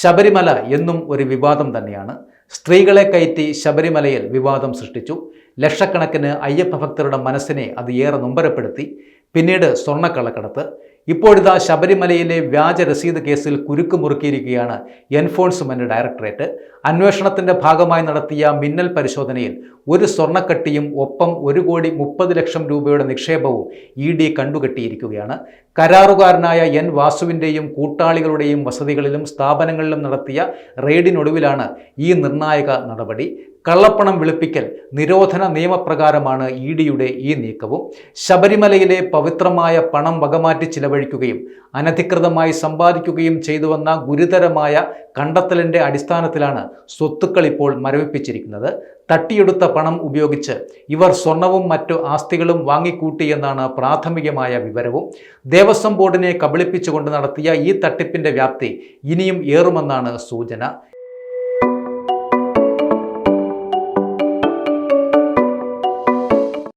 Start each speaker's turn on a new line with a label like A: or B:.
A: ശബരിമല എന്നും ഒരു വിവാദം തന്നെയാണ്. സ്ത്രീകളെ കയറ്റി ശബരിമലയിൽ വിവാദം സൃഷ്ടിച്ചു. ലക്ഷക്കണക്കിന് അയ്യപ്പ ഭക്തരുടെ മനസ്സിനെ അത് ഏറെ നൊമ്പരപ്പെടുത്തി. പിന്നീട് സ്വർണക്കള്ളക്കടത്ത്. ഇപ്പോഴിതാ ശബരിമലയിലെ വ്യാജ രസീത് കേസിൽ കുരുക്ക് മുറുക്കിയിരിക്കുകയാണ് എൻഫോഴ്സ്മെന്റ് ഡയറക്ടറേറ്റ്. അന്വേഷണത്തിന്റെ ഭാഗമായി നടത്തിയ മിന്നൽ പരിശോധനയിൽ ഒരു സ്വർണക്കട്ടിയും ഒപ്പം ഒരു കോടി മുപ്പത് ലക്ഷം രൂപയുടെ നിക്ഷേപവും ഇ ഡി കണ്ടുകെട്ടിയിരിക്കുകയാണ്. കരാറുകാരനായ എൻ വാസുവിന്റെയും കൂട്ടാളികളുടെയും വസതികളിലും സ്ഥാപനങ്ങളിലും നടത്തിയ റെയ്ഡിനൊടുവിലാണ് ഈ നിർണായക നടപടി. കള്ളപ്പണം വെളുപ്പിക്കൽ നിരോധന നിയമപ്രകാരമാണ് ഇ ഡിയുടെ ഈ നീക്കവും. ശബരിമലയിലെ പവിത്രമായ പണം വകമാറ്റി ചിലവഴിക്കുകയും അനധികൃതമായി സമ്പാദിക്കുകയും ചെയ്തുവന്ന ഗുരുതരമായ കണ്ടെത്തലിന്റെ അടിസ്ഥാനത്തിലാണ് സ്വത്തുക്കൾ ഇപ്പോൾ മരവിപ്പിച്ചിരിക്കുന്നത്. തട്ടിയെടുത്ത പണം ഉപയോഗിച്ച് ഇവർ സ്വർണവും മറ്റു ആസ്തികളും വാങ്ങിക്കൂട്ടിയെന്നാണ് പ്രാഥമികമായ വിവരവും. ദേവസ്വം ബോർഡിനെ കബളിപ്പിച്ചുകൊണ്ട് നടത്തിയ ഈ തട്ടിപ്പിന്റെ വ്യാപ്തി ഇനിയും ഏറുമെന്നാണ് സൂചന.